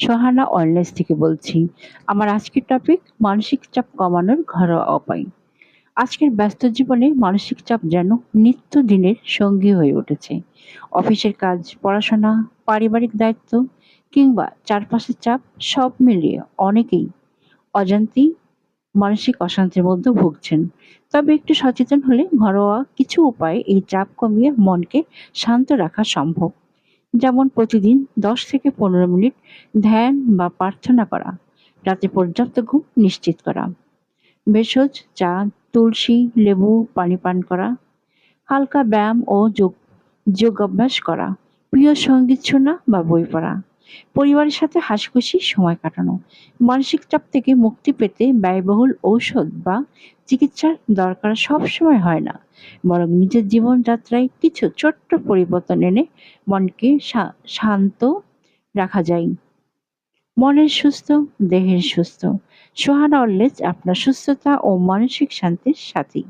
Sohana online থেকে বলছি, আমার আজকের টপিক মানসিক চাপ কমানোর ঘরোয়া উপায়। আজকের ব্যস্ত জীবনে মানসিক চাপ যেন নিত্যদিনের সঙ্গী হয়ে উঠেছে। অফিসের কাজ, পড়াশোনা, পারিবারিক দায়িত্ব কিংবা চারপাশের চাপ সব মিলিয়ে অনেকেই অজান্তেই মানসিক অশান্তির মধ্যে ভুগছেন। তবে একটু সচেতন হলে ঘরোয়া কিছু উপায়ে এই চাপ কমিয়ে মনকে শান্ত রাখা সম্ভব। যেমন প্রতিদিন দশ থেকে পনেরো মিনিট ধ্যান বা প্রার্থনা করা, রাতে পর্যাপ্ত ঘুম নিশ্চিত করা, ভেষজ, চা, তুলসী, লেবু, পানি পান করা, হালকা ব্যায়াম ও যোগ যোগ অভ্যাস করা, প্রিয় সংগীত শোনা বা বই পড়া। পরিবারের সাথে হাসিখুশি সময় কাটানো। মানসিক চাপ থেকে মুক্তি পেতে ব্যয়বহুল ঔষধ বা চিকিৎসার দরকার সব সময় হয় না। বরং নিজের জীবনযাত্রায় কিছু ছোট্ট পরিবর্তন এনে মনকে শান্ত রাখা যায়। মনের সুস্থ, দেহের সুস্থ। সোহানা অলওয়েজ আপনার সুস্থতা ও মানসিক শান্তির সাথী।